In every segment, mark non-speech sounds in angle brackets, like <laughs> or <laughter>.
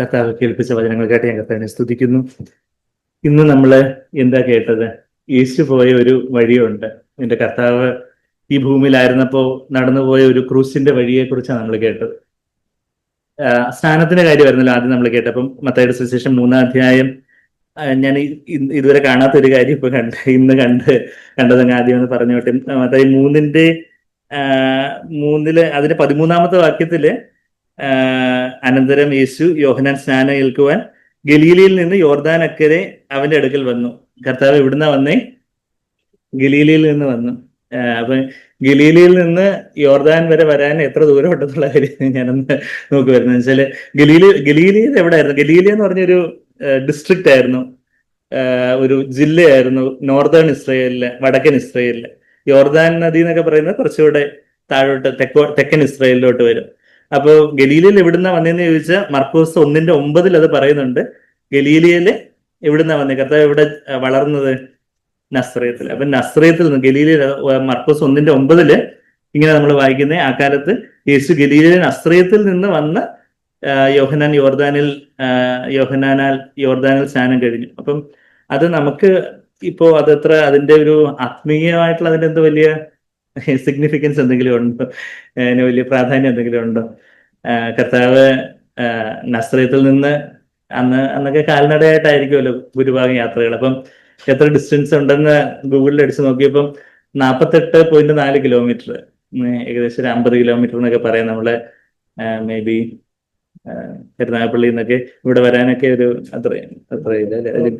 കർത്താവ് കേൾപ്പിച്ച വചനങ്ങൾ കേട്ട് ഞാൻ കർത്താവിനെ സ്തുതിക്കുന്നു. ഇന്ന് നമ്മൾ എന്താ കേട്ടത്? യേശു പോയ ഒരു വഴിയുണ്ട്. എന്റെ കർത്താവ് ഈ ഭൂമിയിലായിരുന്നപ്പോൾ നടന്നുപോയ ഒരു ക്രൂസിന്റെ വഴിയെ കുറിച്ചാണ് നമ്മൾ കേട്ടത്. സ്നാനത്തിന്റെ കാര്യമായിരുന്നല്ലോ ആദ്യം നമ്മൾ കേട്ടപ്പം മത്തയുടെ സുശേഷം മൂന്നാം അധ്യായം. ഞാൻ ഇതുവരെ കാണാത്ത ഒരു കാര്യം ഇപ്പൊ കണ്ട് ഇന്ന് കണ്ട് കണ്ടതങ്ങ് ആദ്യം ഒന്ന് പറഞ്ഞോട്ടെ മത്തായി മൂന്നിന്റെ മൂന്നിൽ അതിന്റെ പതിമൂന്നാമത്തെ വാക്യത്തിൽ അനന്തരം യേശു യോഹനാൻ സ്നാനം ഏൽക്കുവാൻ ഗലീലയിൽ നിന്ന് യോർദാൻ അക്കരെ അവന്റെ അടുക്കൽ വന്നു. കർത്താവ് ഇവിടുന്ന വന്നേ? ഗലീലയിൽ നിന്ന് വന്നു. അപ്പൊ ഗലീലയിൽ നിന്ന് യോർദാൻ വരെ വരാൻ എത്ര ദൂരം ഉണ്ടെന്നുള്ള കാര്യം ഞാനൊന്ന് നോക്കി വരുന്നത്. വെച്ചാൽ ഗലീല ഗലീലിയിൽ എവിടെയായിരുന്നു ഗലീല എന്ന് പറഞ്ഞൊരു ഡിസ്ട്രിക്റ്റ് ആയിരുന്നു. ഒരു ജില്ലയായിരുന്നു നോർത്തേൺ ഇസ്രയേലിൽ വടക്കൻ ഇസ്രയേലിൽ. യോർദാൻ നദി എന്നൊക്കെ പറയുന്നത് കുറച്ചുകൂടെ താഴോട്ട് തെക്കോ തെക്കൻ ഇസ്രയേലിലോട്ട് വരും. അപ്പോ ഗലീലയിൽ എവിടുന്നാ വന്നതെന്ന് ചോദിച്ചാൽ മർക്കോസ് ഒന്നിന്റെ ഒമ്പതിൽ അത് പറയുന്നുണ്ട്. ഗലീലയിൽ എവിടുന്നാ വന്നത് കർത്താവ് എവിടെ വളർന്നത്? നസ്രയത്തിൽ അപ്പൊ നസ്രയത്തിൽ നിന്ന് ഗലീലയിൽ മർക്കോസ് ഒന്നിന്റെ ഒമ്പതിൽ ഇങ്ങനെ നമ്മൾ വായിക്കുന്നത് ആ കാലത്ത് യേശു ഗലീലയിലെ നസ്രയത്തിൽ നിന്ന് വന്ന് യോഹനാൻ യോർദാനിൽ യോഹനാനാൽ യോർദാനിൽ സ്നാനം കഴിഞ്ഞു. അപ്പം അത് നമുക്ക് ഇപ്പോ അതത്ര അതിന്റെ ഒരു ആത്മീയമായിട്ടുള്ള അതിന്റെ എന്തോ വലിയ സിഗ്നിഫിക്കൻസ് എന്തെങ്കിലും ഉണ്ടോ? അതിന് വലിയ പ്രാധാന്യം എന്തെങ്കിലും ഉണ്ടോ? കർത്താവ് നസ്രയത്തിൽ നിന്ന് അന്ന് അന്നൊക്കെ കാൽനടയായിട്ടായിരിക്കുമല്ലോ ഭൂരിഭാഗം യാത്രകൾ. അപ്പം എത്ര ഡിസ്റ്റൻസ് ഉണ്ടെന്ന് ഗൂഗിളിൽ അടിച്ച് നോക്കിയപ്പം നാൽപ്പത്തെട്ട് പോയിന്റ് നാല് കിലോമീറ്റർ ഏകദേശം ഒരു അമ്പത് കിലോമീറ്റർ എന്നൊക്കെ പറയാം നമ്മളെ. മേ ബി കരുനാഗപ്പള്ളി എന്നൊക്കെ ഇവിടെ വരാനൊക്കെ ഒരു അത്രയും അത്രയില്ല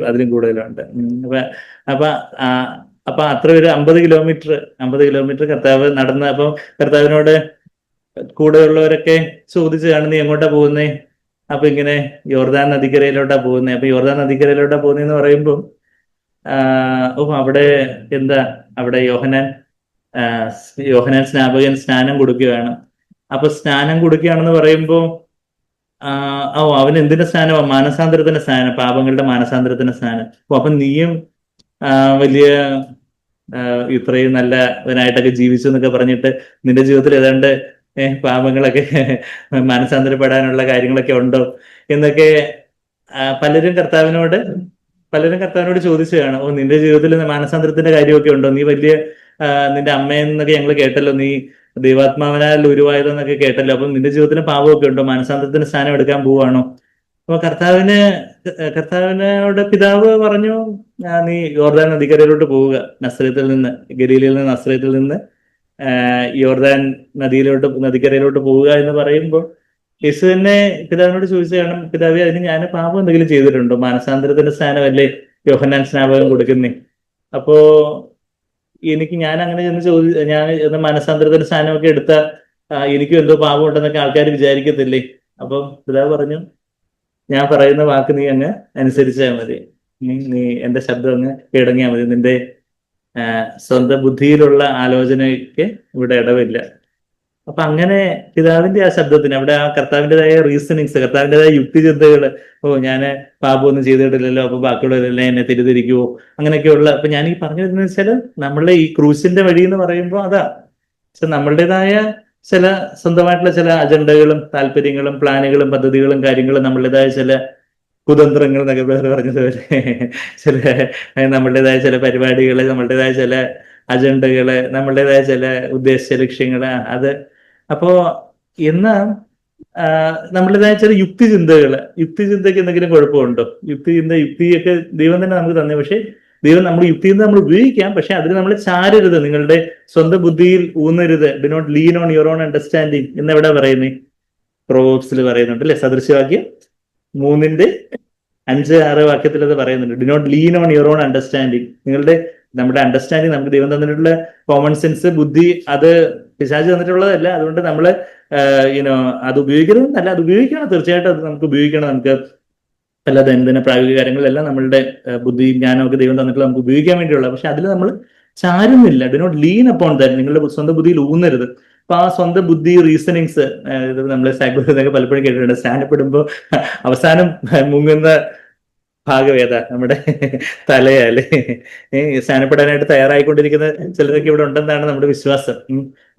അതിലും- കൂടുതലുണ്ട്. അപ്പൊ അപ്പൊ അപ്പൊ അത്ര ഒരു അമ്പത് കിലോമീറ്റർ അമ്പത് കിലോമീറ്റർ കർത്താവ് നടന്ന് അപ്പൊ കർത്താവിനോട് കൂടെയുള്ളവരൊക്കെ ചോദിച്ചു നീ എങ്ങോട്ടാ പോകുന്നേ? അപ്പൊ ഇങ്ങനെ യോർദാൻ നദിക്കരയിലോട്ടാ പോകുന്നേ. അപ്പൊ യോർദാൻ നദിക്കരയിലോട്ടാ പോകുന്നതെന്ന് പറയുമ്പോൾ ഓ അവിടെ എന്താ അവിടെ യോഹനാൻ യോഹനാൻ സ്നാപകൻ സ്നാനം കൊടുക്കുകയാണ്. അപ്പൊ സ്നാനം കൊടുക്കുകയാണെന്ന് പറയുമ്പോൾ ഓ അവൻ എന്തിന്റെ സ്നാനമാണ് മാനസാന്തരത്തിന്റെ സ്നാനം പാപങ്ങളുടെ മാനസാന്തരത്തിന്റെ സ്നാനം. ഓ അപ്പൊ നീയും വലിയ ഇത്രയും ഇത്രയും നല്ലവനായിട്ടൊക്കെ ജീവിച്ചു എന്നൊക്കെ പറഞ്ഞിട്ട് നിന്റെ ജീവിതത്തിൽ ഏതാണ്ട് പാപങ്ങളൊക്കെ <laughs> മാനസാന്തരപ്പെടാനുള്ള കാര്യങ്ങളൊക്കെ ഉണ്ടോ എന്നൊക്കെ പലരും കർത്താവിനോട് പലരും കർത്താവിനോട് ചോദിച്ചു കാണും ഓ നിന്റെ ജീവിതത്തിൽ മാനസാന്തരത്തിന്റെ കാര്യമൊക്കെ ഉണ്ടോ? നീ വലിയ നിന്റെ അമ്മയെന്നൊക്കെ ഞങ്ങൾ കേട്ടല്ലോ. നീ ദൈവാത്മാവനാൽ ഉരുവായതെന്നൊക്കെ കേട്ടല്ലോ. അപ്പം നിന്റെ ജീവിതത്തിൽ പാപമൊക്കെ ഉണ്ടോ? മാനസാന്തരത്തിന് സ്ഥാനം എടുക്കാൻ പോവാണോ? അപ്പൊ കർത്താവിന് കർത്താവിനോട് പിതാവ് പറഞ്ഞു നീ യോർദാൻ നദിക്കരയിലോട്ട് പോവുക. നസ്രത്തിൽ നിന്ന് ഗലീലയിൽ നിന്ന് നസ്രയത്തിൽ നിന്ന് യോർദാൻ നദിയിലോട്ട് നദിക്കരയിലോട്ട് പോവുക എന്ന് പറയുമ്പോൾ യേശു തന്നെ പിതാവിനോട് ചോദിച്ചു കാണും പിതാവെ അതിന് ഞാൻ പാപം എന്തെങ്കിലും ചെയ്തിട്ടുണ്ടോ? മാനസാന്തരത്തിന്റെ സ്ഥാനമല്ലേ യോഹന്നാൻ സ്നാപകം കൊടുക്കുന്നേ? അപ്പോ എനിക്ക് ഞാൻ അങ്ങനെ ചെന്ന് ചോദി ഞാൻ എന്ന മനസാന്തരത്തിന്റെ സ്ഥാനമൊക്കെ എടുത്ത എനിക്കും എന്തോ പാപം ഉണ്ടെന്നൊക്കെ ആൾക്കാർ വിചാരിക്കത്തില്ലേ? അപ്പം പിതാവ് പറഞ്ഞു ഞാൻ പറയുന്ന വാക്ക് നീ അങ്ങ് അനുസരിച്ചാൽ മതി. നീ എന്റെ ശബ്ദം അങ്ങ് കീഴടങ്ങിയാൽ മതി. നിന്റെ സ്വന്തം ബുദ്ധിയിലുള്ള ആലോചനയ്ക്ക് ഇവിടെ ഇടവില്ല. അപ്പൊ അങ്ങനെ പിതാവിന്റെ ആ ശബ്ദത്തിന് അവിടെ ആ കർത്താവിന്റെതായ റീസണിങ്സ് കർത്താവിന്റെതായ യുക്തിചിന്തകൾ ഓ ഞാൻ പാപമൊന്നും ചെയ്തിട്ടില്ലല്ലോ അപ്പൊ ബാക്കിയുള്ളവരെല്ലാം എന്നെ തിരിതിരിക്കുവോ അങ്ങനെയൊക്കെയുള്ള അപ്പൊ ഞാൻ ഈ പറഞ്ഞു വരുന്നത് വെച്ചാൽ നമ്മളുടെ ഈ ക്രൂശിന്റെ വഴി എന്ന് പറയുമ്പോൾ അതാ. പക്ഷെ നമ്മളുടേതായ ചില സ്വന്തമായിട്ടുള്ള ചില അജണ്ടകളും താല്പര്യങ്ങളും പ്ലാനുകളും പദ്ധതികളും കാര്യങ്ങളും നമ്മളുടേതായ ചില കുതന്ത്രങ്ങൾ എന്നൊക്കെ പറഞ്ഞതുപോലെ <laughs> ചില നമ്മളുടേതായ ചില പരിപാടികൾ നമ്മളുടേതായ ചില അജണ്ടകൾ നമ്മളുടേതായ ചില ഉദ്ദേശ ലക്ഷ്യങ്ങൾ അത് അപ്പോ ഇന്ന് നമ്മളുടേതായ ചില യുക്തിചിന്തകൾ യുക്തിചിന്തയ്ക്ക് എന്തെങ്കിലും കുഴപ്പമുണ്ടോ? യുക്തിചിന്ത യുക്തിയൊക്കെ ദൈവം തന്നെ നമുക്ക് തന്നെ പക്ഷെ ദൈവം നമ്മൾ യുക്തിചിന്ത നമ്മൾ ഉപയോഗിക്കാം പക്ഷെ അതിന് നമ്മൾ ചാരരുത്. നിങ്ങളുടെ സ്വന്തം ബുദ്ധിയിൽ ഊന്നരുത്. Do not lean on your own understanding എന്നെവിടെ പറയുന്നേ? പ്രോബ്സിൽ പറയുന്നുണ്ട് അല്ലെ? സദൃശവാക്യം മൂന്നിന്റെ അഞ്ച് ആറ് വാക്യത്തിൽ അത് പറയുന്നുണ്ട്. Do not lean on your own understanding നിങ്ങളുടെ നമ്മുടെ അണ്ടർസ്റ്റാൻഡിങ് നമുക്ക് ദൈവം തന്നിട്ടുള്ള കോമൺ സെൻസ് ബുദ്ധി അത് പിശാച് തന്നിട്ടുള്ളതല്ല. അതുകൊണ്ട് നമ്മൾ യുനോ അത് ഉപയോഗിക്കരുതെന്നല്ല അത് ഉപയോഗിക്കണം. തീർച്ചയായിട്ടും അത് നമുക്ക് ഉപയോഗിക്കണം. നമുക്ക് പല ദൈനംദിന പ്രായോഗിക കാര്യങ്ങളിലെല്ലാം നമ്മളുടെ ബുദ്ധി ജ്ഞാനമൊക്കെ ദൈവം തന്നിട്ടുള്ള നമുക്ക് ഉപയോഗിക്കാൻ വേണ്ടിയുള്ള. പക്ഷെ അതിൽ നമ്മൾ ചാരുന്നില്ല. Do not lean upon that നിങ്ങളുടെ സ്വന്തം ബുദ്ധിയിൽ ഊന്നരുത്. അപ്പൊ ആ സ്വന്തം ബുദ്ധി റീസണിങ്സ് ഇത് നമ്മൾ ഒക്കെ പലപ്പോഴും കേട്ടിട്ടുണ്ട്. സ്റ്റാൻഡപ്പ് അവസാനം മുങ്ങുന്ന ഭാഗം ഏതാ? നമ്മുടെ തലയല്ലേ സ്നാനപ്പെടാനായിട്ട് തയ്യാറായിക്കൊണ്ടിരിക്കുന്ന ചിലരൊക്കെ ഇവിടെ ഉണ്ടെന്നാണ് നമ്മുടെ വിശ്വാസം.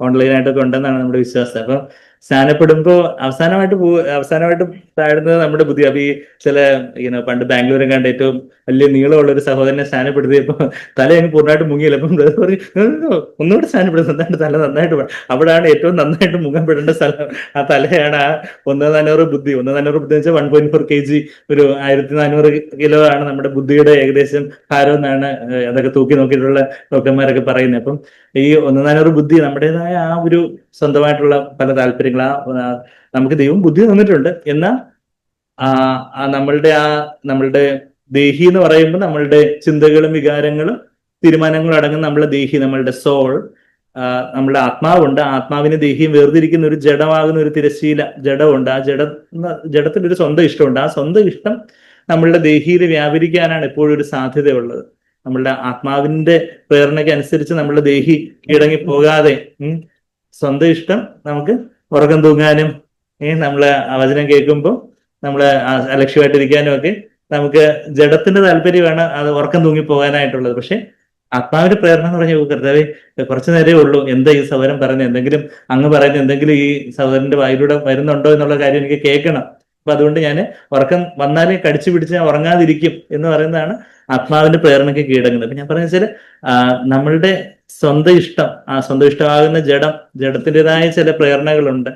ഓൺലൈനായിട്ടൊക്കെ ഉണ്ടെന്നാണ് നമ്മുടെ വിശ്വാസം. അപ്പൊ സ്നാനപ്പെടുമ്പോ അവസാനമായിട്ട് പോ അവസാനമായിട്ട് താഴുന്നത് നമ്മുടെ ബുദ്ധി. അപ്പൊ ഈ ചില ഇങ്ങനെ പണ്ട് ബാംഗ്ലൂരും കണ്ട ഏറ്റവും വലിയ നീളമുള്ള ഒരു സഹോദരനെ സ്നാനപ്പെടുത്തിയപ്പോ തല അങ്ങ് പൂർണമായിട്ട് മുങ്ങിയില്ല. അപ്പം ബ്രദർ പറഞ്ഞു "No, no, no, ഒന്നുകൂടെ സ്നാനപ്പെടുന്നു നന്നായിട്ട് തല നന്നായിട്ട് അവിടെയാണ് ഏറ്റവും നന്നായിട്ട് മുഖം പെടേണ്ട സ്ഥലം. ആ തലയാണ് ആ ഒന്ന് നാനൂറ് ബുദ്ധി. ഒന്ന് നാനൂറ് ബുദ്ധി വെച്ചാൽ one point four K G ഒരു ആയിരത്തി നാനൂറ് കിലോ ആണ് നമ്മുടെ ബുദ്ധിയുടെ ഏകദേശം ഭാരം എന്നാണ് അതൊക്കെ തൂക്കി നോക്കിയിട്ടുള്ള ഡോക്ടർമാരൊക്കെ പറയുന്നത്. അപ്പം ഈ ഒന്ന് നാനൂറ് ബുദ്ധി നമ്മുടേതായ ആ ഒരു സ്വന്തമായിട്ടുള്ള പല താല്പര്യങ്ങൾ ആ ആ, നമുക്ക് ദൈവം ബുദ്ധി തന്നിട്ടുണ്ട്. എന്നാൽ നമ്മളുടെ ആ നമ്മളുടെ ദേഹി എന്ന് പറയുമ്പോൾ നമ്മളുടെ ചിന്തകളും വികാരങ്ങളും തീരുമാനങ്ങളും അടങ്ങുന്ന നമ്മളുടെ ദേഹി നമ്മളുടെ സോൾ നമ്മുടെ ആത്മാവുണ്ട്. ആത്മാവിനെ ദേഹിയും വേർതിരിക്കുന്ന ഒരു ജഡമാകുന്ന ഒരു തിരശീല ജഡമുണ്ട്. ആ ജഡ ജഡത്തിൽ ഒരു സ്വന്തം ഇഷ്ടമുണ്ട്. ആ സ്വന്തം ഇഷ്ടം നമ്മളുടെ ദേഹിയിൽ വ്യാപരിക്കാനാണ് എപ്പോഴും ഒരു സാധ്യതയുള്ളത്. നമ്മളുടെ ആത്മാവിന്റെ പ്രേരണയ്ക്ക് അനുസരിച്ച് നമ്മളുടെ ദേഹി കീഴടങ്ങി പോകാതെ സ്വന്തം ഇഷ്ടം നമുക്ക് ഉറക്കം തൂങ്ങാനും ഈ നമ്മൾ വചനം കേൾക്കുമ്പോൾ നമ്മൾ ആ- അലക്ഷ്യമായിട്ടിരിക്കാനും ഒക്കെ നമുക്ക് ജഡത്തിന്റെ താല്പര്യമാണ് അത് ഉറക്കം തൂങ്ങി പോകാനായിട്ടുള്ളത്. പക്ഷെ ആത്മാവിന്റെ പ്രേരണ എന്ന് പറഞ്ഞാൽ കർത്താവെ കുറച്ചു നേരമേ ഉള്ളൂ. എന്താ ഈ സഹോദരൻ പറയുന്നത്? എന്തെങ്കിലും അങ്ങ് പറയുന്ന എന്തെങ്കിലും ഈ സഹോദരന്റെ വായിലൂടെ വരുന്നുണ്ടോ എന്നുള്ള കാര്യം എനിക്ക് കേൾക്കണം. അപ്പൊ അതുകൊണ്ട് ഞാൻ ഉറക്കം വന്നാലേ കടിച്ചു പിടിച്ച് ഞാൻ ഉറങ്ങാതിരിക്കും എന്ന് പറയുന്നതാണ് ആത്മാവിന്റെ പ്രേരണയ്ക്ക് കീഴടങ്ങുന്നത്. അപ്പൊ ഞാൻ പറഞ്ഞ വെച്ചാൽ ആ, നമ്മളുടെ സ്വന്തം ഇഷ്ടം ആ സ്വന്തം ഇഷ്ടമാകുന്ന ജഡം ജഡത്തിന്റെതായ ചില പ്രേരണകളുണ്ട്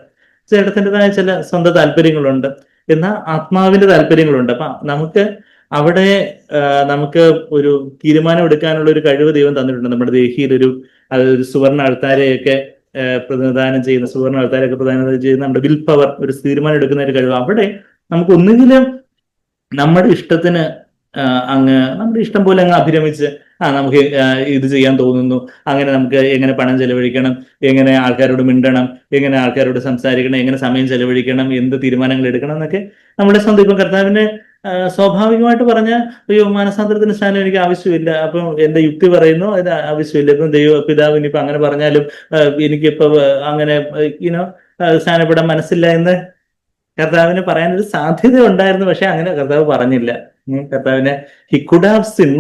ജഡത്തിന്റെതായ ചില സ്വന്തം താല്പര്യങ്ങളുണ്ട് എന്നാൽ ആത്മാവിന്റെ താല്പര്യങ്ങളുണ്ട്. അപ്പൊ നമുക്ക് അവിടെ നമുക്ക് ഒരു തീരുമാനം എടുക്കാനുള്ള ഒരു കഴിവ് ദൈവം തന്നിട്ടുണ്ട്. നമ്മുടെ ദേഹിയിൽ ഒരു സുവർണ അൾത്താരെയൊക്കെ പ്രതിനിധാനം ചെയ്യുന്ന സുവർണ ആൾക്കാരൊക്കെ പ്രതിനിധാനം ചെയ്യുന്ന നമ്മുടെ വിൽ പവർ ഒരു തീരുമാനം എടുക്കുന്ന ഒരു കഴിവ്. അവിടെ നമുക്ക് ഒന്നുകിലും നമ്മുടെ ഇഷ്ടത്തിന് അങ്ങ് നമ്മുടെ ഇഷ്ടം പോലെ അങ്ങ് അഭിരമിച്ച് ആ നമുക്ക് ഇത് ചെയ്യാൻ തോന്നുന്നു. അങ്ങനെ നമുക്ക് എങ്ങനെ പണം ചെലവഴിക്കണം? എങ്ങനെ ആൾക്കാരോട് മിണ്ടണം? എങ്ങനെ ആൾക്കാരോട് സംസാരിക്കണം? എങ്ങനെ സമയം ചെലവഴിക്കണം? എന്ത് തീരുമാനങ്ങൾ എടുക്കണം എന്നൊക്കെ നമ്മുടെ സ്വന്തം ഇപ്പം കർത്താവിന് ആ, സ്വാഭാവികമായിട്ട് പറഞ്ഞ അയ്യോ മാനസാന്തരത്തിന് സ്ഥാനം എനിക്ക് ആവശ്യമില്ല. അപ്പം എന്റെ യുക്തി പറയുന്നു അത് ആവശ്യമില്ല. ഇപ്പം ദൈവ പിതാവ് ഇനിയിപ്പോ അങ്ങനെ പറഞ്ഞാലും എനിക്കിപ്പോ അങ്ങനെ ഇനോ സ്ഥാനപ്പെടാൻ മനസ്സില്ല എന്ന് കർത്താവിന് പറയാനൊരു സാധ്യത ഉണ്ടായിരുന്നു. പക്ഷെ അങ്ങനെ കർത്താവ് പറഞ്ഞില്ല. കർത്താവിനെ he could have sin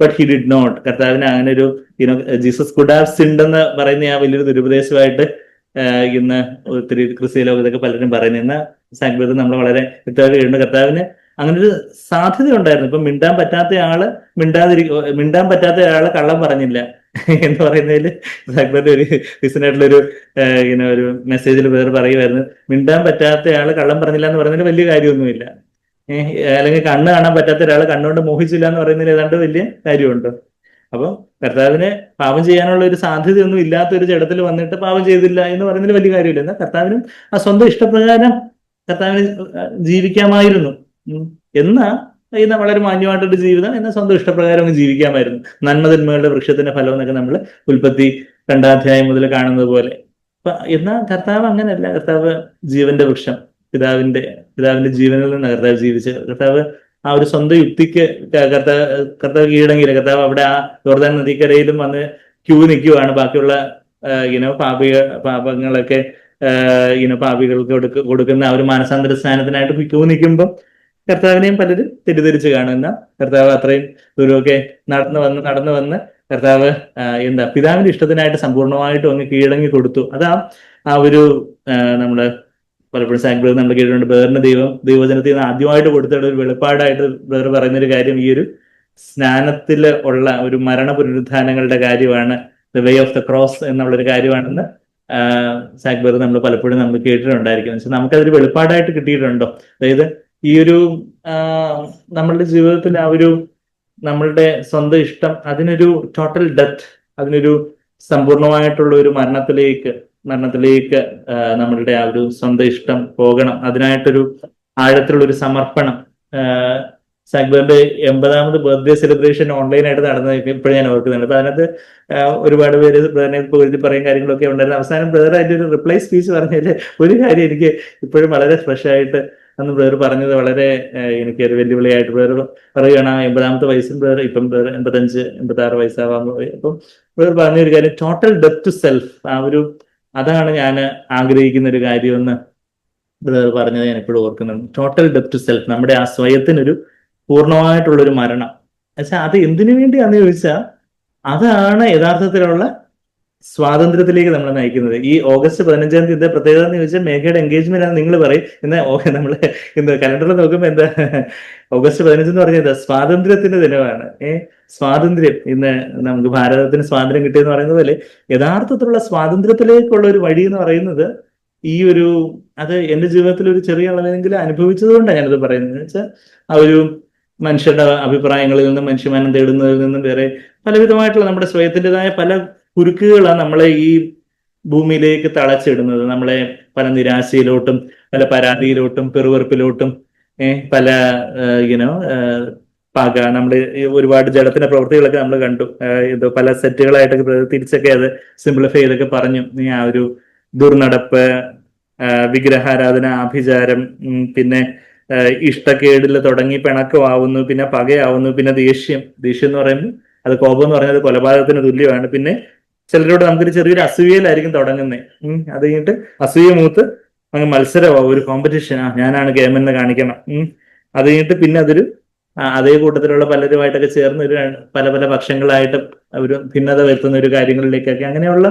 but he did not കർത്താവിന് അങ്ങനെ ഒരു ഇനോ ജീസസ് കുഡ് ഹാവ് സിൻഡ് എന്ന് പറയുന്ന ആ വലിയൊരു ദുരുപദേശമായിട്ട് ഇന്ന് ഒത്തിരി ക്രിസ്ത്യ ലോകത്തൊക്കെ പലരും പറയുന്ന. സംഗീതം നമ്മൾ വളരെ വ്യക്തമായിട്ട് കേട്ടുണ്ട് കർത്താവിന് അങ്ങനെ ഒരു സാധ്യത ഉണ്ടായിരുന്നു ഇപ്പൊ മിണ്ടാൻ പറ്റാത്ത ആൾ മിണ്ടാതിരി മിണ്ടാൻ പറ്റാത്ത ആൾ കള്ളം പറഞ്ഞില്ല എന്ന് പറയുന്നതിൽ സക്ബറിന്റെ ഒരു റീസണായിട്ടുള്ള ഒരു ഇങ്ങനെ ഒരു മെസ്സേജിൽ വേറെ പറയുമായിരുന്നു മിണ്ടാൻ പറ്റാത്ത ആൾ കള്ളം പറഞ്ഞില്ല എന്ന് പറയുന്നതിൽ വലിയ കാര്യമൊന്നുമില്ല. അല്ലെങ്കിൽ കണ്ണ് കാണാൻ പറ്റാത്ത ഒരാൾ കണ്ണുകൊണ്ട് മോഹിച്ചില്ല എന്ന് പറയുന്നതിൽ ഏതാണ്ട് വലിയ കാര്യമുണ്ട്. അപ്പം കർത്താവിനെ പാപം ചെയ്യാനുള്ള ഒരു സാധ്യതയൊന്നും ഇല്ലാത്ത ഒരു ജഡത്തിൽ വന്നിട്ട് പാപം ചെയ്തില്ല എന്ന് പറയുന്നതിൽ വലിയ കാര്യമില്ല. എന്നാൽ കർത്താവിനും ആ സ്വന്തം ഇഷ്ടപ്രകാരം കർത്താവിന് ജീവിക്കാമായിരുന്നു. എന്നാ ഇന്ന് വളരെ മാന്യമായിട്ടൊരു ജീവിതം എന്ന സ്വന്തം ഇഷ്ടപ്രകാരം അങ്ങ് ജീവിക്കാമായിരുന്നു. നന്മതിന്മകളുടെ വൃക്ഷത്തിന്റെ ഫലം എന്നൊക്കെ നമ്മൾ ഉൽപ്പത്തി രണ്ടാധ്യായം മുതൽ കാണുന്നത് പോലെ. അപ്പൊ എന്നാൽ കർത്താവ് അങ്ങനെയല്ല. കർത്താവ് ജീവന്റെ വൃക്ഷം പിതാവിന്റെ പിതാവിന്റെ ജീവനിൽ നിന്ന് കർത്താവ് ജീവിച്ച കർത്താവ് ആ ഒരു സ്വന്തം യുക്തിക്ക് കർത്താവ് കർത്താവ് കീഴടങ്ങിയില്ല. കർത്താവ് അവിടെ ആ യോർദാൻ നദിക്കരയിലും വന്ന് ക്യൂ നിൽക്കുവാണ്. ബാക്കിയുള്ള ഇനോ പാപിക പാപങ്ങളൊക്കെ ഇനോ പാപികൾക്ക് കൊടുക്കുന്ന ആ ഒരു മാനസാന്തര സ്ഥാനത്തിനായിട്ട് ക്യൂ നിൽക്കുമ്പോൾ കർത്താവിനെയും പലരും തെറ്റിദ്ധരിച്ച് കാണുന്ന കർത്താവ് അത്രയും ദൂരമൊക്കെ നടന്നു വന്ന് നടന്നു വന്ന് കർത്താവ് എന്താ പിതാവിന്റെ ഇഷ്ടത്തിനായിട്ട് സമ്പൂർണമായിട്ടും അങ്ങ് കീഴടങ്ങി കൊടുത്തു. അതാ ആ ഒരു നമ്മുടെ പലപ്പോഴും സാങ്ക്ബേർ നമ്മൾ കേട്ടിട്ടുണ്ട് ബേറിന് ദൈവം ദൈവജനത്തിൽ നിന്ന് ആദ്യമായിട്ട് കൊടുത്തിട്ട് ഒരു വെളിപ്പാടായിട്ട് ബേർ പറയുന്ന ഒരു കാര്യം ഈ ഒരു സ്നാനത്തിൽ ഉള്ള ഒരു മരണ പുനരുദ്ധാനങ്ങളുടെ കാര്യമാണ് the way of the cross എന്നുള്ളൊരു കാര്യമാണെന്ന് സാക്ബർ നമ്മൾ പലപ്പോഴും നമ്മൾ കേട്ടിട്ടുണ്ടായിരിക്കും. പക്ഷെ നമുക്കതൊരു വെളിപ്പാടായിട്ട് കിട്ടിയിട്ടുണ്ടോ? അതായത് ഈ ഒരു നമ്മളുടെ ജീവിതത്തിൽ ആ ഒരു നമ്മളുടെ സ്വന്തം ഇഷ്ടം അതിനൊരു ടോട്ടൽ ഡെത്ത് അതിനൊരു സമ്പൂർണമായിട്ടുള്ള ഒരു മരണത്തിലേക്ക് മരണത്തിലേക്ക് നമ്മളുടെ ആ ഒരു സ്വന്തം ഇഷ്ടം പോകണം. അതിനായിട്ടൊരു ആഴത്തിലുള്ള ഒരു സമർപ്പണം സാക്ബറിന്റെ എൺപതാമത് ബർത്ത്ഡേ സെലിബ്രേഷൻ ഓൺലൈനായിട്ട് നടന്നത് ഇപ്പോഴും ഞാൻ ഓർക്കുന്നുണ്ട്. അപ്പൊ അതിനകത്ത് ഒരുപാട് പേര് ബ്രദറിനെ പൊരുതി പറയും കാര്യങ്ങളൊക്കെ ഉണ്ടായിരുന്നു. അവസാനം ബ്രദർ അതിന്റെ ഒരു റിപ്ലൈ സ്പീച്ച് പറഞ്ഞതിൽ ഒരു കാര്യം എനിക്ക് ഇപ്പോഴും വളരെ ഫ്രഷ് ആയിട്ട് അന്ന് ബ്രദർ പറഞ്ഞത് വളരെ എനിക്ക് ഒരു വെല്ലുവിളിയായിട്ട് ബ്രദർ പറയുകയാണ് എൺപതാമത്തെ വയസ്സിൽ ബ്രദർ ഇപ്പം ബ്രദർ എൺപത്തഞ്ച് എൺപത്തി ആറ് വയസ്സാവാൻ അപ്പം ബ്രദർ പറഞ്ഞ ഒരു കാര്യം ടോട്ടൽ ഡെപ് ടു സെൽഫ് ആ ഒരു അതാണ് ഞാൻ ആഗ്രഹിക്കുന്ന ഒരു കാര്യമെന്ന് ബ്രദർ പറഞ്ഞത് ഞാൻ എപ്പോഴും ഓർക്കുന്നുണ്ട്. ടോട്ടൽ ഡെപ് ടു സെൽഫ് നമ്മുടെ ആ സ്വയത്തിനൊരു പൂർണമായിട്ടുള്ള ഒരു മരണം. എന്നുവെച്ചാൽ അത് എന്തിനു വേണ്ടിയാന്ന് ചോദിച്ചാൽ അതാണ് യഥാർത്ഥത്തിലുള്ള സ്വാതന്ത്ര്യത്തിലേക്ക് നമ്മളെ നയിക്കുന്നത്. ഈ ഓഗസ്റ്റ് പതിനഞ്ചാം തീയതി പ്രത്യേകത എന്ന് ചോദിച്ചാൽ മേഘയുടെ എൻഗേജ്മെന്റ് ആണ് നിങ്ങൾ പറയും. എന്നാൽ നമ്മൾ എന്താ കലണ്ടറിൽ നോക്കുമ്പോൾ എന്താ ഓഗസ്റ്റ് പതിനഞ്ച് എന്ന് പറഞ്ഞത് സ്വാതന്ത്ര്യത്തിന്റെ ദിനമാണ്. ഏ സ്വാതന്ത്ര്യം. ഇന്ന് നമുക്ക് ഭാരതത്തിന് സ്വാതന്ത്ര്യം കിട്ടിയെന്ന് പറയുന്നത് പോലെ യഥാർത്ഥത്തിലുള്ള സ്വാതന്ത്ര്യത്തിലേക്കുള്ള ഒരു വഴി എന്ന് പറയുന്നത് ഈ ഒരു അത് എന്റെ ജീവിതത്തിൽ ഒരു ചെറിയ അളവിലെങ്കിലും അനുഭവിച്ചത് കൊണ്ടാണ് ഞാനത് പറയുന്നത്. എന്ന് വെച്ചാൽ ആ ഒരു മനുഷ്യരുടെ അഭിപ്രായങ്ങളിൽ നിന്നും മനുഷ്യമാനം തേടുന്നതിൽ നിന്നും വേറെ പലവിധമായിട്ടുള്ള നമ്മുടെ സ്വയത്തിന്റെതായ പല കുരുക്കുകളാണ് നമ്മളെ ഈ ഭൂമിയിലേക്ക് തളച്ചിടുന്നത്. നമ്മളെ പല നിരാശയിലോട്ടും പല പരാതിയിലോട്ടും പെറുവെറുപ്പിലോട്ടും പല യുനോ പക നമ്മൾ ഒരുപാട് ജലത്തിന്റെ പ്രവൃത്തികളൊക്കെ നമ്മൾ കണ്ടു. എന്തോ പല സെറ്റുകളായിട്ടൊക്കെ തിരിച്ചൊക്കെ അത് സിംപ്ലിഫൈ ചെയ്തൊക്കെ പറഞ്ഞു. ആ ഒരു ദുർനടപ്പ് വിഗ്രഹാരാധന ആഭിചാരം പിന്നെ ഇഷ്ടക്കേടിൽ തുടങ്ങി പിണക്കമാവുന്നു പിന്നെ പകയാവുന്നു പിന്നെ ദേഷ്യം. ദേഷ്യം എന്ന് പറയുമ്പോൾ അത് കോപം എന്ന് പറഞ്ഞത് കൊലപാതകത്തിന് തുല്യമാണ്. പിന്നെ ചിലരോട് നമുക്കൊരു ചെറിയൊരു അസൂയയിലായിരിക്കും തുടങ്ങുന്നത് അത് കഴിഞ്ഞിട്ട് അസൂയ മൂത്ത് അങ്ങ് മത്സരമാവും. ഒരു കോമ്പറ്റീഷൻ ആ ഞാനാണ് ഗെയിം എന്ന് കാണിക്കണം. അത് കഴിഞ്ഞിട്ട് പിന്നെ അതൊരു അതേ കൂട്ടത്തിലുള്ള പലരുമായിട്ടൊക്കെ ചേർന്ന് ഒരു പല പല പക്ഷങ്ങളായിട്ട് ഒരു ഭിന്നത വരുത്തുന്ന ഒരു കാര്യങ്ങളിലേക്കൊക്കെ അങ്ങനെയുള്ള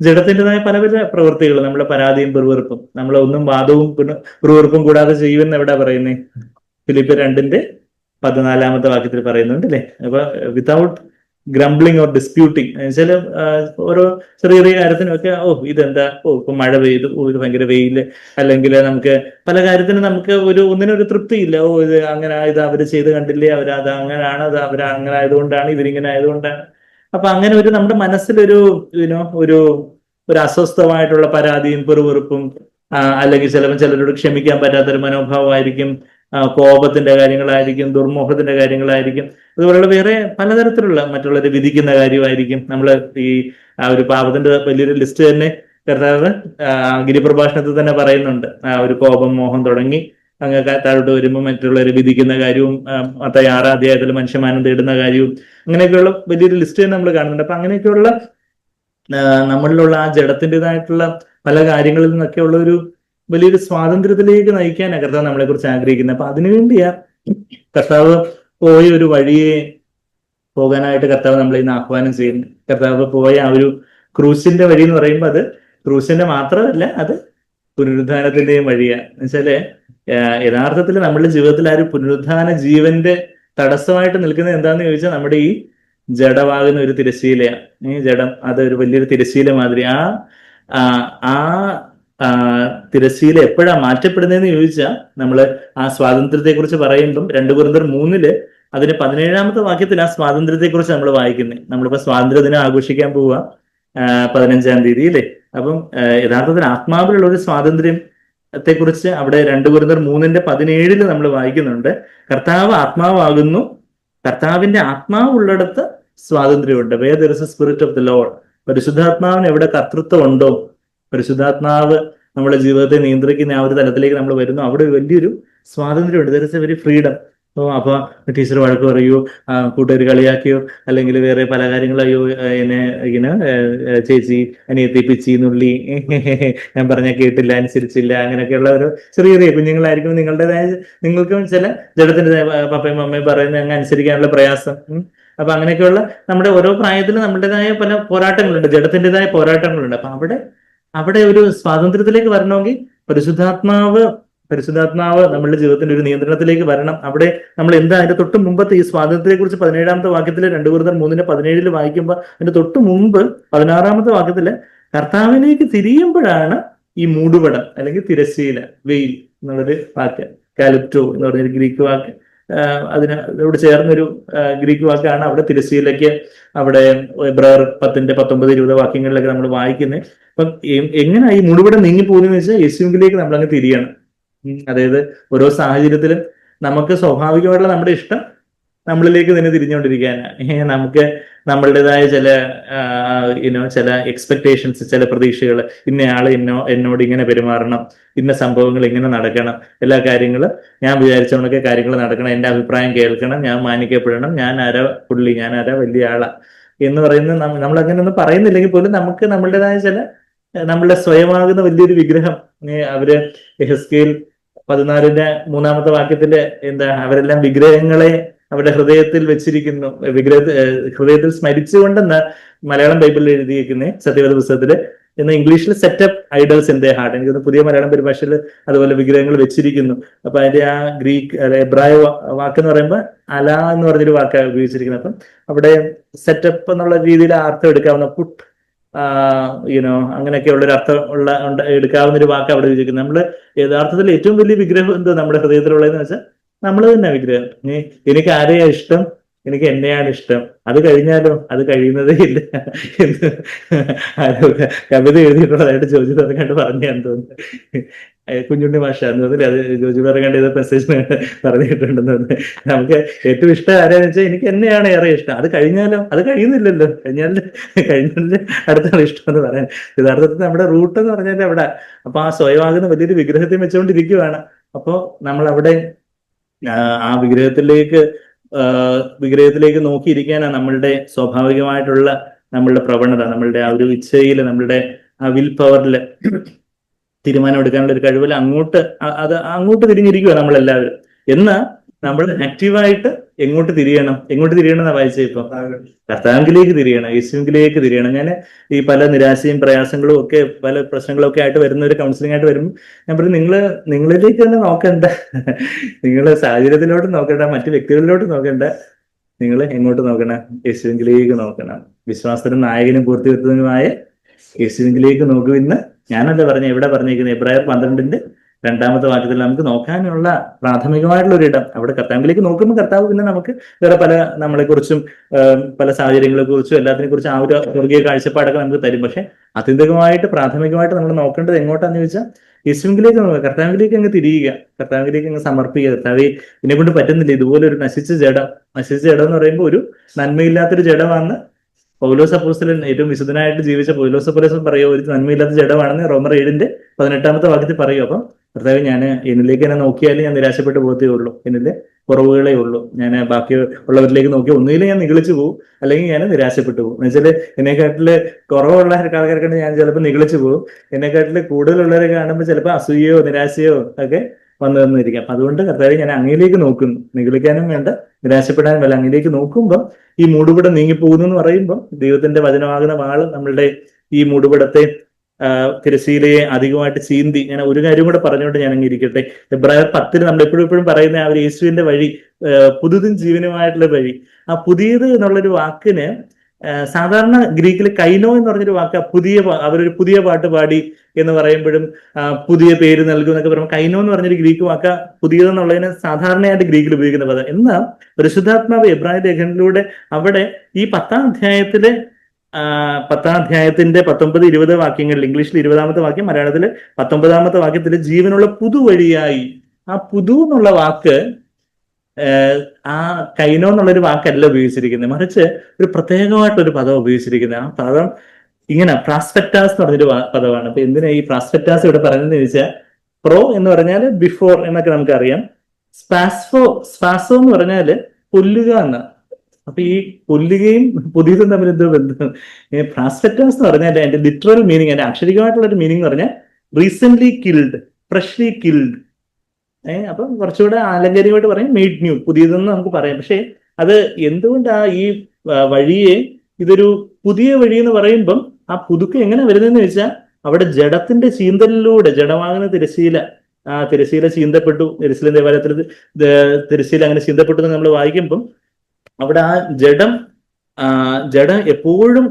ജഡത്തിന്റെതായ പല പല പ്രവൃത്തികൾ. നമ്മളെ പരാതിയും പെറുവെറുപ്പും നമ്മളെ ഒന്നും വാദവും പെറുവെറുപ്പും കൂടാതെ ചെയ്യുമെന്ന് എവിടെ പറയുന്നേ? ഫിലിപ്പ് രണ്ടിന്റെ പതിനാലാമത്തെ വാക്യത്തിൽ പറയുന്നുണ്ട് അല്ലേ അപ്പൊ വിതൗട്ട് ഗ്രംബ്ലിംഗ് ഓർ ഡിസ്പ്യൂട്ടിങ് ചില ഓരോ ചെറിയ ചെറിയ കാര്യത്തിനൊക്കെ ഓ ഇതെന്താ? ഓ ഇപ്പൊ മഴ പെയ്തു. ഓ ഇത് ഭയങ്കര വെയിൽ. അല്ലെങ്കിൽ നമുക്ക് പല കാര്യത്തിനും നമുക്ക് ഒരു ഒന്നിനും ഒരു തൃപ്തിയില്ല. ഓ ഇത് അങ്ങനെ ഇത് അവർ ചെയ്ത് കണ്ടില്ലേ അവർ അത് അങ്ങനെയാണ് അത് അവർ അങ്ങനെ ആയതുകൊണ്ടാണ് ഇവരിങ്ങനെ ആയതുകൊണ്ടാണ്. അപ്പൊ അങ്ങനെ ഒരു നമ്മുടെ മനസ്സിലൊരു യുനോ ഒരു ഒരു അസ്വസ്ഥമായിട്ടുള്ള പരാതിയും പെറുപെറുപ്പും അല്ലെങ്കിൽ ചിലപ്പോൾ ചിലരോട് ക്ഷമിക്കാൻ പറ്റാത്തൊരു മനോഭാവമായിരിക്കും. കോപത്തിന്റെ കാര്യങ്ങളായിരിക്കും ദുർമോഹത്തിന്റെ കാര്യങ്ങളായിരിക്കും. അതുപോലുള്ള വേറെ പലതരത്തിലുള്ള മറ്റുള്ളവരെ വിധിക്കുന്ന കാര്യമായിരിക്കും. നമ്മൾ ഈ ആ ഒരു പാപത്തിന്റെ വലിയൊരു ലിസ്റ്റ് തന്നെ ആ, ഗിരിപ്രഭാഷണത്തിൽ തന്നെ പറയുന്നുണ്ട്. ആ ഒരു കോപം മോഹം തുടങ്ങി അങ്ങ് താഴോട്ട് വരുമ്പോൾ മറ്റുള്ളവരെ വിധിക്കുന്ന കാര്യവും ആ, മത്ത ആറാം അധ്യായത്തിൽ മനുഷ്യമാനം തേടുന്ന കാര്യവും അങ്ങനെയൊക്കെയുള്ള വലിയൊരു ലിസ്റ്റ് തന്നെ നമ്മൾ കാണുന്നുണ്ട്. അപ്പൊ അങ്ങനെയൊക്കെയുള്ള നമ്മളിലുള്ള ആ ജഡത്തിന്റെതായിട്ടുള്ള പല കാര്യങ്ങളിൽ നിന്നൊക്കെ ഉള്ള ഒരു വലിയൊരു സ്വാതന്ത്ര്യത്തിലേക്ക് നയിക്കാൻ കർത്താവ് നമ്മളെ കുറിച്ച് ആഗ്രഹിക്കുന്നത്. അപ്പൊ അതിനുവേണ്ടിയാ കർത്താവ് പോയ ഒരു വഴിയെ പോകാനായിട്ട് കർത്താവ് നമ്മളെ ഇന്ന് ആഹ്വാനം ചെയ്യുന്നു. കർത്താവ് പോയ ആ ഒരു ക്രൂസിന്റെ വഴി എന്ന് പറയുമ്പോൾ അത് ക്രൂസിന്റെ മാത്രമല്ല അത് പുനരുദ്ധാനത്തിന്റെയും വഴിയാണ്. എന്നുവെച്ചാൽ യഥാർത്ഥത്തിൽ നമ്മുടെ ജീവിതത്തിൽ ആ ഒരു പുനരുദ്ധാന ജീവന്റെ തടസ്സമായിട്ട് നിൽക്കുന്നത് എന്താന്ന് ചോദിച്ചാൽ നമ്മുടെ ഈ ജഡമാകുന്ന ഒരു തിരശീലയാണ് ഈ ജഡം അത് ഒരു വലിയൊരു തിരശീല മാതിരി ആ ആ തിരശീല എപ്പോഴാ മാറ്റപ്പെടുന്നതെന്ന് ചോദിച്ചാൽ നമ്മൾ ആ സ്വാതന്ത്ര്യത്തെക്കുറിച്ച് പറയുമ്പം രണ്ടു കുറുന്തർ മൂന്നിൽ അതിന് പതിനേഴാമത്തെ വാക്യത്തിൽ ആ സ്വാതന്ത്ര്യത്തെ കുറിച്ച് നമ്മൾ വായിക്കുന്നത് നമ്മളിപ്പോ സ്വാതന്ത്ര്യ ദിനം ആഘോഷിക്കാൻ പോവുക പതിനഞ്ചാം തീയതി അല്ലേ അപ്പം യഥാർത്ഥത്തിൽ ആത്മാവിലുള്ള ഒരു സ്വാതന്ത്ര്യം കുറിച്ച് അവിടെ രണ്ടു കുരുന്നർ മൂന്നിന്റെ പതിനേഴിൽ നമ്മൾ വായിക്കുന്നുണ്ട്. കർത്താവ് ആത്മാവാകുന്നു. കർത്താവിന്റെ ആത്മാവുള്ളിടത്ത് സ്വാതന്ത്ര്യമുണ്ട്. Where there is spirit of the lord പരിശുദ്ധാത്മാവിന് എവിടെ കർത്തൃത്വം ഉണ്ടോ പരിശുദ്ധാത്മാവ് നമ്മുടെ ജീവിതത്തെ നിയന്ത്രിക്കുന്ന ആ ഒരു തലത്തിലേക്ക് നമ്മൾ വരുന്നു. അവിടെ വലിയൊരു സ്വാതന്ത്ര്യമുണ്ട്. There is a very freedom അപ്പൊ ടീച്ചർ വഴക്ക് പറയൂ കൂട്ടുകാർ കളിയാക്കിയോ അല്ലെങ്കിൽ വേറെ പല കാര്യങ്ങളായോ എന്നെ ഇങ്ങനെ ചേച്ചി അനിയത്തി പിച്ചി നുള്ളി <laughs> ഞാൻ പറഞ്ഞ കേട്ടില്ല അനുസരിച്ചില്ല അങ്ങനെയൊക്കെയുള്ള ഒരു ചെറിയ ചെറിയ കുഞ്ഞുങ്ങളായിരിക്കും നിങ്ങളുടേതായ നിങ്ങൾക്കും ചില ജഡത്തിന്റെ പപ്പയും അമ്മയും പറയുന്ന അങ്ങ് അനുസരിക്കാനുള്ള പ്രയാസം. അപ്പൊ അങ്ങനെയൊക്കെയുള്ള നമ്മുടെ ഓരോ പ്രായത്തിലും നമ്മുടേതായ പല പോരാട്ടങ്ങളുണ്ട് ജഡത്തിന്റെതായ പോരാട്ടങ്ങളുണ്ട്. അപ്പൊ അവിടെ അവിടെ ഒരു സ്വാതന്ത്ര്യത്തിലേക്ക് വരണമെങ്കിൽ പരിശുദ്ധാത്മാവ് പരിശുദ്ധാത്മാവ് നമ്മളുടെ ജീവിതത്തിന്റെ ഒരു നിയന്ത്രണത്തിലേക്ക് വരണം. അവിടെ നമ്മൾ എന്താ അതിന്റെ തൊട്ട് മുമ്പത്തെ ഈ സ്വാതന്ത്ര്യത്തെ കുറിച്ച് പതിനേഴാമത്തെ വാക്യത്തിൽ രണ്ടു കൂടുതൽ മൂന്നിന്റെ പതിനേഴിൽ വായിക്കുമ്പോൾ അതിന്റെ തൊട്ട് മുമ്പ് പതിനാറാമത്തെ വാക്യത്തിൽ കർത്താവിലേക്ക് തിരിയുമ്പോഴാണ് ഈ മൂടുപടം അല്ലെങ്കിൽ തിരശ്ശീല വെയിൽ എന്നുള്ളൊരു വാക്ക് കാലിപ്റ്റോ എന്ന് പറഞ്ഞൊരു ഗ്രീക്ക് വാക്ക് അതിന് ഇവിടെ ചേർന്നൊരു ഗ്രീക്ക് വാക്കാണ് അവിടെ തിരുസിയിലേക്ക് അവിടെ എബ്രാർ പത്തിന്റെ പത്തൊമ്പത് ഇരുപത് വാക്യങ്ങളിലൊക്കെ നമ്മൾ വായിക്കുന്നത് അപ്പം എങ്ങനെ ഈ മുഴുവൻ നീങ്ങി പോകുന്നതെന്ന് വെച്ചാൽ യേശുവിലേക്ക് നമ്മൾ അങ്ങ് തിരിയണം അതായത് ഓരോ സാഹചര്യത്തിലും നമുക്ക് സ്വാഭാവികമായിട്ടുള്ള നമ്മുടെ ഇഷ്ടം നമ്മളിലേക്ക് തന്നെ തിരിഞ്ഞുകൊണ്ടിരിക്കാനാണ് നമുക്ക് നമ്മളുടേതായ ചില ഇനോ ചില എക്സ്പെക്ടേഷൻസ് ചില പ്രതീക്ഷകൾ ഇന്നയാൾ ഇന്നോ എന്നോട് ഇങ്ങനെ പെരുമാറണം ഇന്ന സംഭവങ്ങൾ ഇങ്ങനെ നടക്കണം എല്ലാ കാര്യങ്ങളും ഞാൻ വിചാരിച്ചവണൊക്കെ കാര്യങ്ങൾ നടക്കണം എന്റെ അഭിപ്രായം കേൾക്കണം ഞാൻ മാനിക്കപ്പെടണം ഞാൻ ആരാ പുള്ളി ഞാൻ ആരാ വലിയ ആളാ എന്ന് പറയുന്നത് നമ്മൾ അങ്ങനെ ഒന്നും പറയുന്നില്ലെങ്കിൽ പോലും നമുക്ക് നമ്മളുടേതായ ചില നമ്മളുടെ സ്വയമാകുന്ന വലിയൊരു വിഗ്രഹം. അവർ എഹസ്കേൽ പതിനാലിന്റെ മൂന്നാമത്തെ വാക്യത്തിൽ എന്താ അവരെല്ലാം വിഗ്രഹങ്ങളെ അവരുടെ ഹൃദയത്തിൽ വെച്ചിരിക്കുന്നു വിഗ്രഹ ഹൃദയത്തിൽ സ്മരിച്ചുകൊണ്ടെന്ന് മലയാളം ബൈബിളിൽ എഴുതിയിരിക്കുന്നത് സത്യവേദ പുസ്തകത്തിൽ എന്ന് ഇംഗ്ലീഷിൽ set up idols in the heart. എനിക്ക് പുതിയ മലയാളം പരിഭാഷയിൽ അതുപോലെ വിഗ്രഹങ്ങൾ വെച്ചിരിക്കുന്നു. അപ്പൊ അതിന്റെ ആ ഗ്രീക്ക് എബ്രായ വാക്ക് എന്ന് പറയുമ്പോൾ അല എന്ന് പറഞ്ഞൊരു വാക്കാണ് ഉപയോഗിച്ചിരിക്കുന്നത്. അപ്പം അവിടെ സെറ്റപ്പ് എന്നുള്ള രീതിയിൽ അർത്ഥം എടുക്കാവുന്ന പുട്ട് യുനോ അങ്ങനെയൊക്കെ ഉള്ള ഒരു അർത്ഥം ഉള്ള എടുക്കാവുന്ന ഒരു വാക്ക് അവിടെ ഉപയോഗിക്കുന്നത് നമ്മൾ യഥാർത്ഥത്തിൽ ഏറ്റവും വലിയ വിഗ്രഹം എന്താ നമ്മുടെ ഹൃദയത്തിലുള്ളതെന്ന് വെച്ചാൽ നമ്മൾ തന്നെ വിഗ്രഹം. എനിക്ക് ആരെയാ ഇഷ്ടം? എനിക്ക് എന്നെയാണ് ഇഷ്ടം. അത് കഴിഞ്ഞാലോ? അത് കഴിയുന്നതേ ഇല്ല. എന്ന് ആരോ കവിത എഴുതിയിട്ടുള്ളതായിട്ട് ജോജി തുറക്കണ്ട് പറഞ്ഞാന്ന് തോന്നുന്നു. കുഞ്ഞുണ്ണി ഭാഷ എന്ന് തോന്നുന്നില്ല അത് ജോജി തുറക്കണ്ട് ഇത് മെസ്സേജ് പറഞ്ഞിട്ടുണ്ടെന്ന് തോന്നുന്നു. നമുക്ക് ഏറ്റവും ഇഷ്ടം ആരാന്ന് വെച്ചാൽ എനിക്ക് എന്നെയാണ് ഏറെ ഇഷ്ടം. അത് കഴിഞ്ഞാലോ? അത് കഴിയുന്നില്ലല്ലോ. കഴിഞ്ഞാൽ കഴിഞ്ഞാൽ അടുത്താണ് ഇഷ്ടം എന്ന് പറയാൻ. യഥാർത്ഥത്തിൽ നമ്മുടെ റൂട്ട് എന്ന് പറഞ്ഞാൽ അവിടെ. അപ്പൊ ആ സ്വയമാകുന്ന വലിയൊരു വിഗ്രഹത്തെ വെച്ചുകൊണ്ടിരിക്കുവാണ് അപ്പോ നമ്മൾ അവിടെ ആ, വിഗ്രഹത്തിലേക്ക് വിഗ്രഹത്തിലേക്ക് നോക്കിയിരിക്കാനാണ് നമ്മളുടെ സ്വാഭാവികമായിട്ടുള്ള നമ്മളുടെ പ്രവണത നമ്മളുടെ ആ ഒരു ഇച്ഛയിൽ നമ്മളുടെ ആ വിൽ പവറിൽ തീരുമാനം എടുക്കാനുള്ള ഒരു കഴിവിൽ അങ്ങോട്ട് അത് അങ്ങോട്ട് തിരിഞ്ഞിരിക്കുക നമ്മളെല്ലാവരും. എന്നാ നമ്മൾ ആക്റ്റീവായിട്ട് എങ്ങോട്ട് തിരിയണം? എങ്ങോട്ട് തിരിയണം എന്നാ വായിച്ചത് ഇപ്പൊ? കർത്താവിലേക്ക് തിരിയണം യേശുവിലേക്ക് തിരിയണം. ഞാൻ ഈ പല നിരാശയും പ്രയാസങ്ങളും ഒക്കെ പല പ്രശ്നങ്ങളും ഒക്കെ ആയിട്ട് വരുന്ന ഒരു കൗൺസിലിംഗ് ആയിട്ട് വരുമ്പോൾ ഞാൻ പറഞ്ഞു നിങ്ങൾ നിങ്ങളിലേക്ക് തന്നെ നോക്കണ്ട. നിങ്ങൾ സാഹചര്യത്തിലോട്ട് നോക്കണ്ട മറ്റു വ്യക്തികളിലോട്ട് നോക്കണ്ട. നിങ്ങൾ എങ്ങോട്ട് നോക്കണം? യേശുവിലേക്ക് നോക്കണം. വിശ്വാസത്തിനും നായകനും പൂർത്തിവെത്തതിനുമായ യേശുവിലേക്ക് നോക്കുമെന്ന് ഞാനല്ല പറഞ്ഞ എവിടെ പറഞ്ഞിരിക്കുന്നത് എബ്രായർ പന്ത്രണ്ടിന്റെ രണ്ടാമത്തെ വാക്യത്തിൽ നമുക്ക് നോക്കാനുള്ള പ്രാഥമികമായിട്ടുള്ള ഒരു ഇടം അവിടെ കർത്താവിലേക്ക് നോക്കുമ്പോൾ കർത്താവ് പിന്നെ നമുക്ക് വേറെ പല നമ്മളെ കുറിച്ചും പല സാഹചര്യങ്ങളെ കുറിച്ചും എല്ലാത്തിനെ കുറിച്ചും ആ ഒരു വർഗീയ കാഴ്ചപ്പാടൊക്കെ നമുക്ക് തരും. പക്ഷെ ആത്യന്തികമായിട്ട് പ്രാഥമികമായിട്ട് നമ്മൾ നോക്കേണ്ടത് എങ്ങോട്ടാന്ന് ചോദിച്ചാൽ യേശുവിലേക്ക് നോക്കുക. കർത്താവിലേക്ക് അങ്ങ് തിരിയുക. കർത്താവിലേക്ക് അങ്ങ് സമർപ്പിക്കുക. കർത്താവെ ഇതിനെ കൊണ്ട് പറ്റുന്നില്ല. ഇതുപോലെ ഒരു നശിച്ച ജഡം. നശിച്ച ജഡം എന്ന് പറയുമ്പോൾ ഒരു നന്മയില്ലാത്തൊരു ജഡമാണ്. പൗലോസ് അപ്പോസ്തലൻ ഏറ്റവും വിശുദ്ധനായിട്ട് ജീവിച്ച പൗലോസ് അപ്പോസ്തലൻ പറയുക ഒരു നന്മയില്ലാത്ത ജഡമാണെന്ന് റോമർ ഏഴിന്റെ പതിനെട്ടാമത്തെ വാക്യത്തിൽ പറയും അപ്പം കർത്താവ് ഞാൻ എന്നിലേക്ക് തന്നെ നോക്കിയാൽ ഞാൻ നിരാശപ്പെട്ടു പോകത്തേ ഉള്ളൂ. എന്നിലെ കുറവുകളേ ഉള്ളൂ. ഞാൻ ബാക്കി ഉള്ളവരിലേക്ക് നോക്കി ഒന്നുകിൽ ഞാൻ നിഗളിച്ചു പോകും അല്ലെങ്കിൽ ഞാൻ നിരാശപ്പെട്ടു പോകും എന്നുവെച്ചാൽ എന്നെക്കാട്ടിൽ കുറവുള്ള ആൾക്കാരെ കണ്ട് ഞാൻ ചിലപ്പോൾ നിഗളിച്ചു പോകും എന്നെക്കാട്ടിൽ കൂടുതലുള്ളവരെ കാണുമ്പോൾ ചിലപ്പോൾ അസൂയയോ നിരാശയോ ഒക്കെ വന്നു തന്നിരിക്കാം. അപ്പൊ അതുകൊണ്ട് കർത്താവ് ഞാൻ അങ്ങയിലേക്ക് നോക്കുന്നു. നിഗളിക്കാനും വേണ്ട നിരാശപ്പെടാനും വേണ്ട. അങ്ങയിലേക്ക് നോക്കുമ്പോൾ ഈ മൂടുപടം നീങ്ങിപ്പോകുന്നു എന്ന് പറയുമ്പോൾ ദൈവത്തിന്റെ വചനമാകുന്ന വാൾ നമ്മളുടെ ഈ മൂടുപടത്തെ തിരശീലയെ അധികമായിട്ട് ചീന്തി. ഞാൻ ഒരു കാര്യം കൂടെ പറഞ്ഞുകൊണ്ട് ഞാൻ അങ്ങ് ഇരിക്കട്ടെ എബ്രായർ പത്തിന് നമ്മൾ എപ്പോഴും എപ്പോഴും പറയുന്ന ആ ഒരു യേശുവിന്റെ വഴി പുതുതും ജീവനുമായിട്ടുള്ള വഴി. ആ പുതിയത് എന്നുള്ളൊരു വാക്കിന് സാധാരണ ഗ്രീക്കിൽ കൈനോ എന്ന് പറഞ്ഞൊരു വാക്ക് പുതിയ അവരൊരു പുതിയ പാട്ട് പാടി എന്ന് പറയുമ്പോഴും പുതിയ പേര് നൽകും എന്നൊക്കെ പറയുമ്പോൾ കൈനോ എന്ന് പറഞ്ഞൊരു ഗ്രീക്ക് വാക്ക് പുതിയതെന്നുള്ളതിന് സാധാരണയായിട്ട് ഗ്രീക്കിൽ ഉപയോഗിക്കുന്ന പദം. എന്നാൽ പരിശുദ്ധാത്മാവ് എബ്രായ ലേഖനിലൂടെ അവിടെ ഈ പത്താം അധ്യായത്തിലെ പത്താം അധ്യായത്തിന്റെ പത്തൊമ്പത് ഇരുപത് വാക്യങ്ങളിൽ ഇംഗ്ലീഷിൽ ഇരുപതാമത്തെ വാക്യം മലയാളത്തിൽ പത്തൊമ്പതാമത്തെ വാക്യത്തിൽ ജീവനുള്ള പുതുവഴിയായി. ആ പുതു എന്നുള്ള വാക്ക് ആ കൈനോ എന്നുള്ളൊരു വാക്കല്ല ഉപയോഗിച്ചിരിക്കുന്നത്. മറിച്ച് ഒരു പ്രത്യേകമായിട്ടൊരു പദം ഉപയോഗിച്ചിരിക്കുന്നത്. ആ പദം ഇങ്ങനെ പ്രാസ്പെക്ടാസ് എന്ന് പറഞ്ഞൊരു പദമാണ്. അപ്പൊ എന്തിനാ ഈ പ്രാസ്പെക്ടാസ് ഇവിടെ പറയുന്നത് ചോദിച്ചാൽ പ്രോ എന്ന് പറഞ്ഞാൽ ബിഫോർ എന്നൊക്കെ നമുക്കറിയാം. സ്പാസ്ഫോ സ്പാസോ എന്ന് പറഞ്ഞാൽ പുല്ലുക എന്നാണ് അപ്പൊ ഈ കൊല്ലുകയും പുതിയതും തമ്മിൽ എന്തോ ബന്ധം. പ്രാസ്പെക്ടാസ് എന്ന് പറഞ്ഞാൽ അതിന്റെ ലിറ്ററൽ മീനിങ് അതിന്റെ അക്ഷരികമായിട്ടുള്ള ഒരു മീനിങ് എന്ന് പറഞ്ഞാൽ റീസെന്റ് കിൽഡ് ഫ്രഷ്ലി കിൽഡ് ഏഹ് അപ്പം കുറച്ചുകൂടെ ആലങ്കാരികമായിട്ട് പറയും മെയ്ഡ് ന്യൂ പുതിയതെന്ന് നമുക്ക് പറയാം. പക്ഷെ അത് എന്തുകൊണ്ടാ ഈ വഴിയെ ഇതൊരു പുതിയ വഴി എന്ന് പറയുമ്പം ആ പുതുക്ക് എങ്ങനെ വരുന്നതെന്ന് വെച്ചാൽ അവിടെ ജഡത്തിന്റെ ചീന്തലിലൂടെ ജഡമാകുന്ന തിരശീല ആ തിരശീല ചീന്തപ്പെട്ടു തിരശീല ദേവാലയത്തിൽ തിരശീല അങ്ങനെ ചീന്തപ്പെട്ടു എന്ന് നമ്മൾ വായിക്കുമ്പം അവിടെ ആ ജഡം ജഡം എപ്പോഴും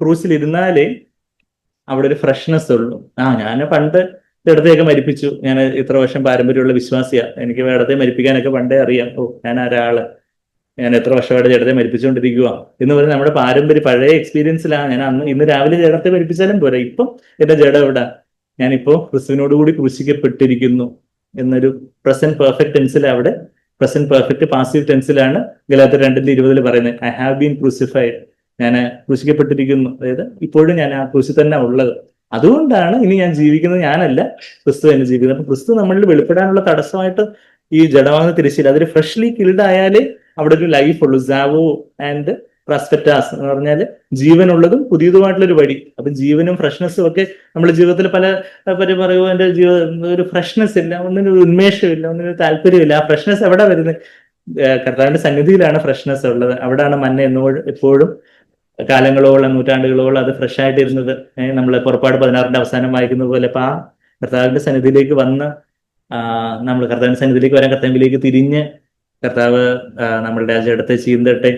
ക്രൂസിൽ ഇരുന്നാലേ അവിടെ ഒരു ഫ്രഷ്നെസ് ഉള്ളൂ. ആ ഞാൻ പണ്ട് ജഡത്തെയൊക്കെ മരിപ്പിച്ചു. ഞാൻ ഇത്ര വർഷം പാരമ്പര്യമുള്ള വിശ്വാസിയാ. എനിക്ക് ജഡത്തെ മരിപ്പിക്കാനൊക്കെ പണ്ടേ അറിയാം. ഓ ഞാൻ ഒരാൾ. ഞാൻ എത്ര വർഷമായിട്ട് ജഡത്തെ മരിപ്പിച്ചുകൊണ്ടിരിക്കുക എന്ന് പറഞ്ഞാൽ നമ്മുടെ പാരമ്പര്യ പഴയ എക്സ്പീരിയൻസിലാണ് ഞാൻ അന്ന് ഇന്ന് രാവിലെ ജഡത്തെ മരിപ്പിച്ചാലും പോരാ. ഇപ്പം എന്റെ ജഡ എവിടെ? ഞാനിപ്പോ ക്രിസ്തുവിനോട് കൂടി ക്രൂശിക്കപ്പെട്ടിരിക്കുന്നു. എന്നൊരു പ്രസന്റ് പെർഫെക്റ്റ് ടെൻസിൽ അവിടെ പ്രസന്റ് പെർഫെക്റ്റ് പാസീവ് ടെൻസിലാണ് ഗലാത്ത രണ്ടിന്റെ ഇരുപതിൽ പറയുന്നത് ഐ ഹാവ് ബീൻ ക്രൂസിഫൈഡ് ഞാൻ ക്രൂശിക്കപ്പെട്ടിരിക്കുന്നു. അതായത് ഇപ്പോഴും ഞാൻ ആ ക്രൂശിൽ തന്നെ ഉള്ളത്. അതുകൊണ്ടാണ് ഇനി ഞാൻ ജീവിക്കുന്നത് ഞാനല്ല ക്രിസ്തു തന്നെ ജീവിക്കുന്നത്. അപ്പൊ ക്രിസ്തു നമ്മളിൽ വെളിപ്പെടാനുള്ള തടസ്സമായിട്ട് ഈ ജഡമാകുന്ന തിരിച്ചില്ല. അതൊരു ഫ്രഷ്ലി കിൽഡ് ആയാലേ അവിടെ ഒരു ലൈഫ് ഉള്ളൂ. സാവോ ആൻഡ് പ്രസ്പെറ്റാസ് എന്ന് പറഞ്ഞാൽ ജീവനുള്ളതും പുതിയതുമായിട്ടുള്ള ഒരു വഴി. അപ്പൊ ജീവനും ഫ്രഷ്നെസ്സും ഒക്കെ നമ്മുടെ ജീവിതത്തിൽ പല പറ്റി പറയുമോ എന്റെ ജീവിതം ഒരു ഫ്രഷ്നെസ് ഇല്ല ഒന്നിനും ഒരു ഉന്മേഷമില്ല ഒന്നിനൊരു താല്പര്യമില്ല ആ ഫ്രഷ്നെസ് എവിടെ വരുന്നത് കർത്താവിന്റെ സന്നിധിയിലാണ് ഫ്രഷ്നെസ് ഉള്ളത്. അവിടെയാണ് മന്ന എന്നോ എപ്പോഴും കാലങ്ങളോളം നൂറ്റാണ്ടുകളോളം അത് ഫ്രഷ് ആയിട്ടിരുന്നത് നമ്മൾ പുറപ്പാട് പതിനാറിന്റെ അവസാനം വായിക്കുന്ന പോലെ. അപ്പൊ ആ കർത്താവിന്റെ സന്നിധിയിലേക്ക് വന്ന് നമ്മൾ കർത്താവിന്റെ സന്നിധിയിലേക്ക് വരാൻ കർത്താവിലേക്ക് തിരിഞ്ഞ് കർത്താവ് നമ്മളുടെ ആ ചീന്തട്ടെ.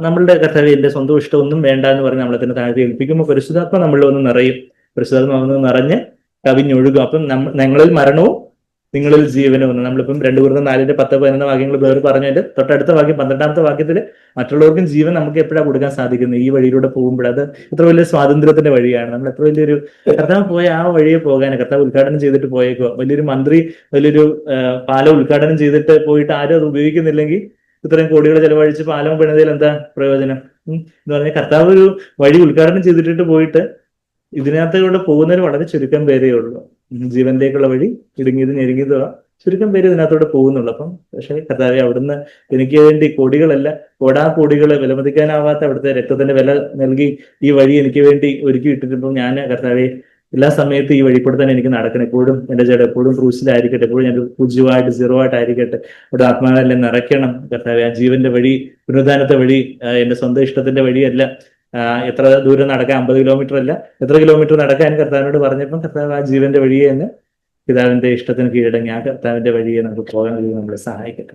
നമ്മളുടെ കർത്താവ് എന്റെ സ്വന്തം ഇഷ്ടം ഒന്നും വേണ്ട എന്ന് പറഞ്ഞ് നമ്മളെ തന്നെ താഴ്ത്തി ഏൽപ്പിക്കുമ്പോൾ പരിശുദ്ധാത്മ നമ്മളിൽ ഒന്ന് നിറയും. പരിശുദ്ധാത്മ ഒന്ന് നിറഞ്ഞ് കവിഞ്ഞൊഴുകും. അപ്പം ഞങ്ങളിൽ മരണവും നിങ്ങളിൽ ജീവനും ഒന്ന് നമ്മളിപ്പം രണ്ടു കുറുന്ന നാലിന്റെ പത്ത് പതിനൊന്ന് വാക്യങ്ങൾ വേറെ പറഞ്ഞതിന്റെ തൊട്ടടുത്ത വാക്യം പന്ത്രണ്ടാമത്തെ വാക്യത്തിൽ മറ്റുള്ളവർക്കും ജീവൻ നമുക്ക് എപ്പോഴാണ് കൊടുക്കാൻ സാധിക്കുന്നത്? ഈ വഴിയിലൂടെ പോകുമ്പോൾ അത് എത്ര വലിയ സ്വാതന്ത്ര്യത്തിന്റെ വഴിയാണ്. നമ്മൾ എത്ര വലിയൊരു കർത്താവ് പോയ ആ വഴിയെ പോകാൻ കർത്താവ് ഉദ്ഘാടനം ചെയ്തിട്ട് പോയേക്കോ വലിയൊരു മന്ത്രി വലിയൊരു പാലം ഉദ്ഘാടനം ചെയ്തിട്ട് പോയിട്ട് ആരും അത് ഉപയോഗിക്കുന്നില്ലെങ്കിൽ ഇത്രയും കോടികൾ ചെലവഴിച്ച് പാലം പിണതിൽ എന്താ പ്രയോജനം. എന്ന് പറഞ്ഞാൽ കർത്താവ് ഒരു വഴി ഉദ്ഘാടനം ചെയ്തിട്ട് പോയിട്ട് ഇതിനകത്ത് കൊണ്ട് പോകുന്നവർ വളരെ ചുരുക്കം പേരേ ഉള്ളൂ. ജീവനിലേക്കുള്ള വഴി ഇടുങ്ങിയത് ഞെരുങ്ങിയതോ ചുരുക്കം പേര് ഇതിനകത്തോടെ പോകുന്നുള്ളൂ. അപ്പം പക്ഷേ കർത്താവെ അവിടുന്ന് എനിക്ക് വേണ്ടി കോടികളല്ല കോടാ കോടികൾ വിലമതിക്കാനാവാത്ത അവിടുത്തെ രക്തത്തിന്റെ വില നൽകി ഈ വഴി എനിക്ക് വേണ്ടി ഒരുക്കി ഇട്ടിട്ടുമ്പോൾ ഞാൻ കർത്താവെ എല്ലാ സമയത്തും ഈ വഴിപ്പെടുത്തൽ എനിക്ക് നടക്കണം. എപ്പോഴും എന്റെ ചേട്ടൻ എപ്പോഴും ക്രൂസിലായിരിക്കട്ടെ എപ്പോഴും ഞാൻ പൂജ്യമായിട്ട് സീറോ ആയിട്ടായിരിക്കട്ടെ. അവിടെ ആത്മാവിനെ നിറയ്ക്കണം. കർത്താവ് ആ ജീവന്റെ വഴി പുനരുദ്ധാനത്തെ വഴി എന്റെ സ്വന്തം ഇഷ്ടത്തിന്റെ വഴിയല്ല. എത്ര ദൂരം നടക്കാൻ അമ്പത് കിലോമീറ്റർ അല്ല. എത്ര കിലോമീറ്റർ നടക്കാൻ കർത്താവിനോട് പറഞ്ഞപ്പോൾ കർത്താവ് ആ ജീവന്റെ വഴിയെ തന്നെ പിതാവിന്റെ ഇഷ്ടത്തിന് കീഴടങ്ങി. ആ കർത്താവിന്റെ വഴിയെ നമുക്ക് പോകാൻ നമ്മളെ സഹായിക്കട്ടെ.